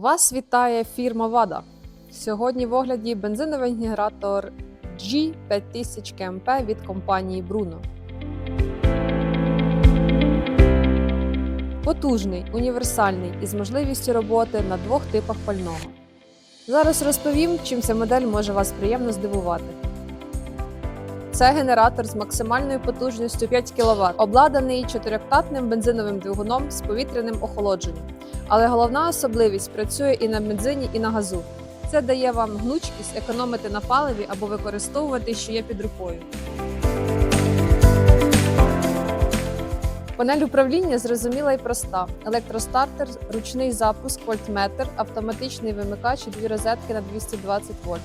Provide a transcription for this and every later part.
Вас вітає фірма Вада. Сьогодні в огляді бензиновий генератор G5000 КМП від компанії Bruno. Потужний, універсальний і з можливістю роботи на двох типах пального. Зараз розповім, чим ця модель може вас приємно здивувати. Це генератор з максимальною потужністю 5 кВт, обладнаний чотирьохтатним бензиновим двигуном з повітряним охолодженням. Але головна особливість працює і на бензині, і на газу. Це дає вам гнучкість економити на паливі або використовувати, що є під рукою. Панель управління зрозуміла і проста: електростартер, ручний запуск, вольтметр, автоматичний вимикач і дві розетки на 220 вольт.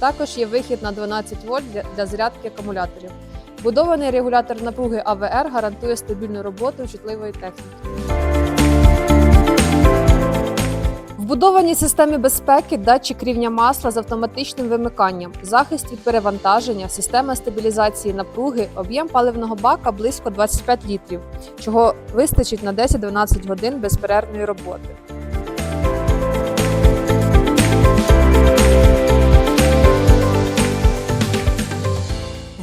Також є вихід на 12 вольт для, зарядки акумуляторів. Будований регулятор напруги АВР гарантує стабільну роботу чутливої техніки. Вбудовані системі безпеки, датчик рівня масла з автоматичним вимиканням, захист від перевантаження, система стабілізації напруги, об'єм паливного бака близько 25 літрів, чого вистачить на 10-12 годин безперервної роботи.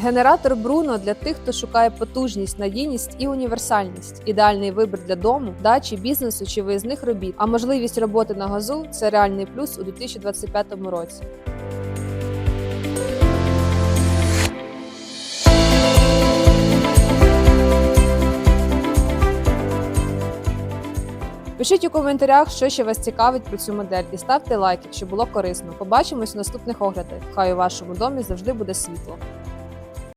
Генератор Bruno для тих, хто шукає потужність, надійність і універсальність. Ідеальний вибір для дому, дачі, бізнесу чи виїзних робіт. А можливість роботи на газу це реальний плюс у 2025 році. Пишіть у коментарях, що ще вас цікавить про цю модель, і ставте лайк, якщо було корисно. Побачимось у наступних оглядах. Хай у вашому домі завжди буде світло.